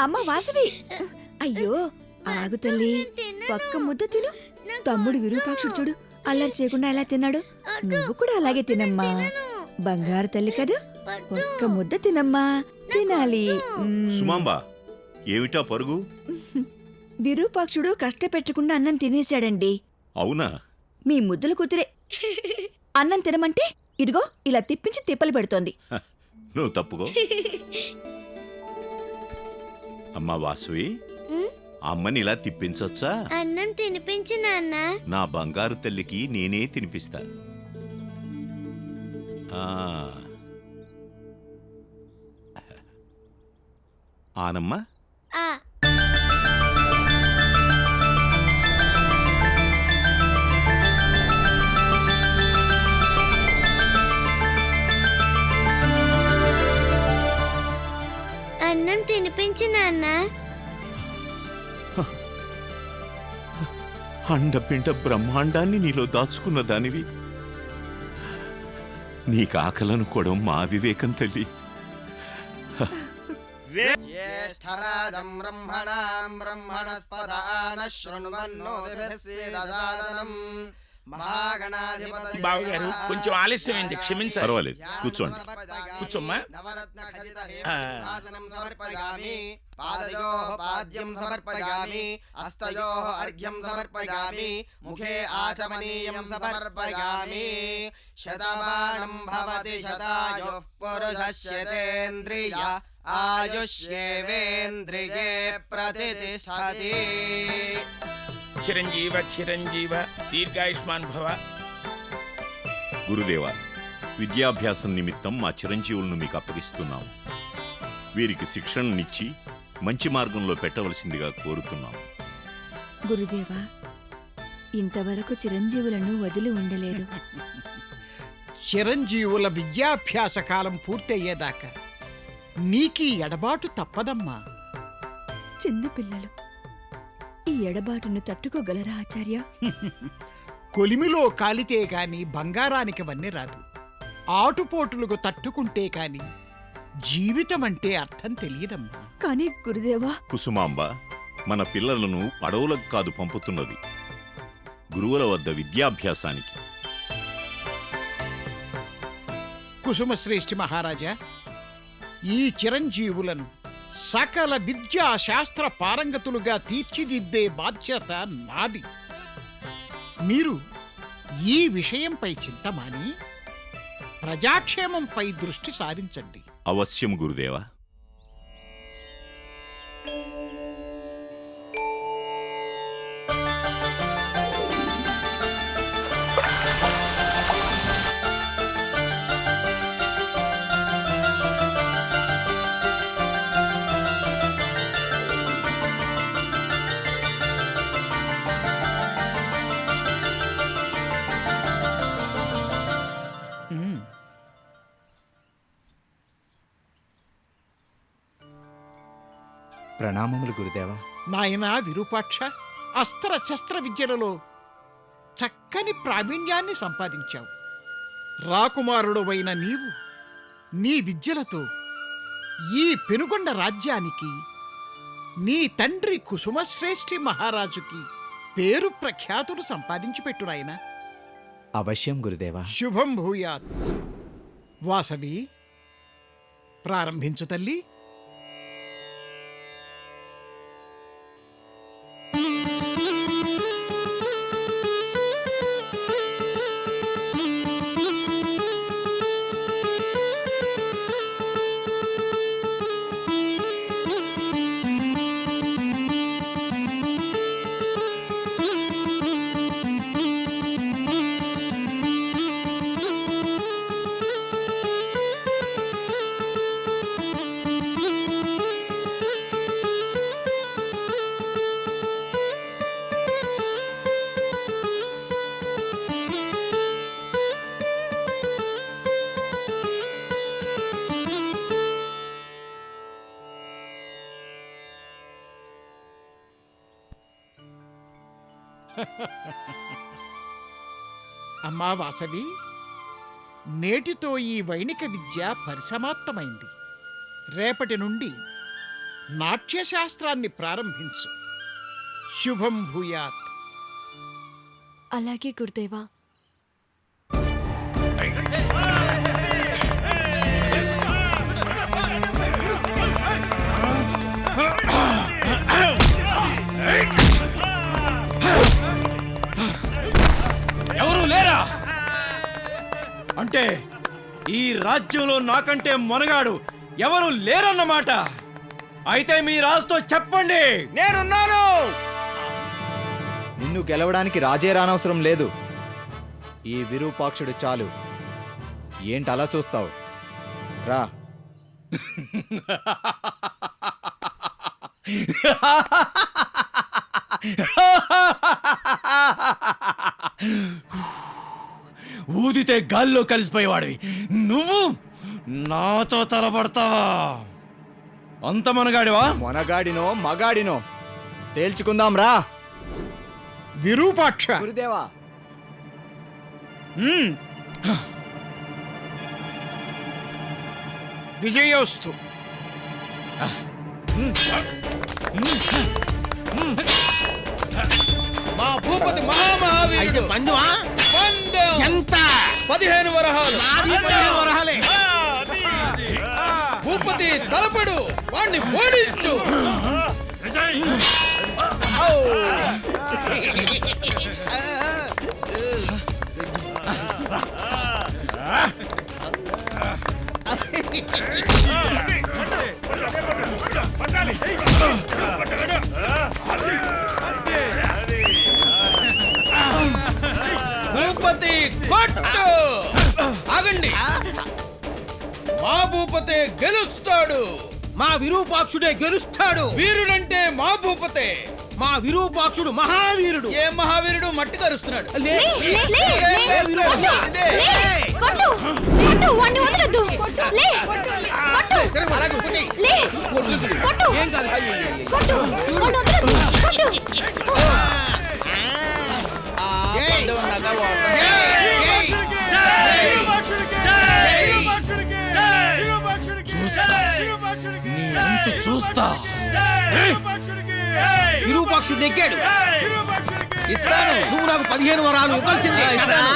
అమ్మ వాసవి. అయ్యో ఆగు తల్లి. ఒక్క ముద్ద తిను. తమ్ముడు విరూపాక్షుడు చూడు అల్లరి చేయకుండా ఎలా తిన్నాడు? నువ్వు కూడా అలాగే తినమ్మా. బంగారు తల్లి కదా. ఒక్క ముద్ద తినమ్మా. తినాలి. సుమాంబ ఏమిటా పరుగు? విరూపాక్షుడు కష్టపెట్టకుండా అన్నం తినేశాడండి. అవునా? మీ ముద్దుల కూతురే. అన్నం తినమంటే ఇదిగో ఇలా తిప్పించి తిప్పలు పెడుతోంది. నువ్వు తప్పుకో. అమ్మా వాసవి. అమ్మని ఇలా తిప్పించొచ్చా? అన్నం తినిపించు నాన్న. నా బంగారు తల్లికి నేనే తినిపిస్తా. ఆనమ్మా? అండపిండ బ్రహ్మాండాన్ని నీలో దాచుకున్న దానివి. నీ కాకలను కూడా మా వివేకం తల్లి. కొంచెం ఆలస్యమైంది క్షమించారు కూర్చోండి. కూర్చోమ్మా. నవరత్న ఖచిత ఆ. సింహాసనం సమర్పయామి పాదయోః పాద్యం సమర్పయామి హస్తయోః అర్ఘ్యం సమర్పయామి ముఖే ఆచమనీయం సమర్పయామి శతమానం భవతి శతాయుః పురుషస్యతేంద్రియ ఆయుష్యేవేంద్రియే ప్రతిష్టతి చిరంజీవ చిరంజీవ దీర్ఘాయుష్మాన్ భవ గురుదేవ విద్యాభ్యాసం నిమిత్తం మా చిరంజీవులను మీకు అప్పగిస్తున్నాం. వీరికి శిక్షణనిచ్చి మంచి మార్గంలో పెట్టవలసిందిగా కోరుతున్నాం. గురుదేవా ఇంతవరకు చిరంజీవులను వదిలి ఉండలేదు. చిరంజీవుల విద్యాభ్యాస కాలం పూర్తయ్యేదాకా నీకీ ఎడబాటు తప్పదమ్మా. చిన్నపిల్లలు ఈ ఎడబాటును తట్టుకోగలరా ఆచార్య? కొలిమిలో కాలితే గాని బంగారానికి వన్నె రాదు. ఆటుపోటులకు తట్టుకుంటే కాని జీవితం అంటే అర్థం తెలియదమ్మా. కానీ గురుదేవా. కుసుమాంబ మన పిల్లలను పడవలకు కాదు పంపుతున్నది. గురువుల వద్ద విద్యాభ్యాసానికి. కుసుమశ్రేష్ఠి మహారాజా ఈ చిరంజీవులను సకల విద్యా శాస్త్ర పారంగతులుగా తీర్చిదిద్దే బాధ్యత నాది. మీరు ఈ విషయంపై చింతమాని ప్రజాక్షేమంపై దృష్టి సారించండి. అవశ్యం గురుదేవా. ప్రణామములు గురుదేవా. నాయనా విరూపాక్ష అస్త్ర శస్త్ర విద్యలలో చక్కని ప్రావీణ్యాన్ని సంపాదించావు. రాకుమారుడవైన నీవు నీ విద్యలతో ఈ పెనుగొండ రాజ్యానికి నీ తండ్రి కుసుమశ్రేష్ఠి మహారాజుకి పేరు ప్రఖ్యాతులు సంపాదించి పెట్టు నాయనా. అవశ్యం గురుదేవా. శుభం భూయాత్. వాసవి ప్రారంభించు తల్లి. Música అమ్మా వాసవి నేటితో ఈ వైణిక విద్య పరిసమాప్తమైంది. రేపటి నుండి నాట్యశాస్త్రాన్ని ప్రారంభించు. శుభం భూయాత్. అలాగే గురుదేవా. ఎవరు అంటే ఈ రాజ్యంలో నాకంటే మొనగాడు ఎవరు లేరన్నమాట. అయితే మీ రాజుతో చెప్పండి. నేనున్నాను. నిన్ను గెలవడానికి రాజే రానవసరం లేదు. ఈ విరూపాక్షుడు చాలు. ఏంటి అలా చూస్తావు? రా. ఊదితే గాల్లో కలిసిపోయేవాడివి. నువ్వు నాతో తలపడతావా? అంత మనగాడివా? మొనగాడినో మగాడినో. తేల్చుకుందాం రా విరూపాక్ష. గురుదేవా. విజయోస్తు. మా భూపతి మహామహావీరుడు. పందువా? పందెం. ఎంత? పదిహేను వరహాలు. వరహాలే. భూపతి తలపడు వాణ్ణి ఓడించు. మా భూపతే గెలుస్తాడు. మా విరూపాక్షుడే గెలుస్తాడు. వీరుడంటే మా భూపతే మా విరూపాక్షుడు మహావీరుడు. ఏ మహావీరుడు మట్టి కరుస్తున్నాడు? లే, లే, విరూపాక్షుడు నెగ్గాడు. ఇస్తాను. నువ్వు నాకు పదిహేను వరాలు ఇవ్వాల్సిందే.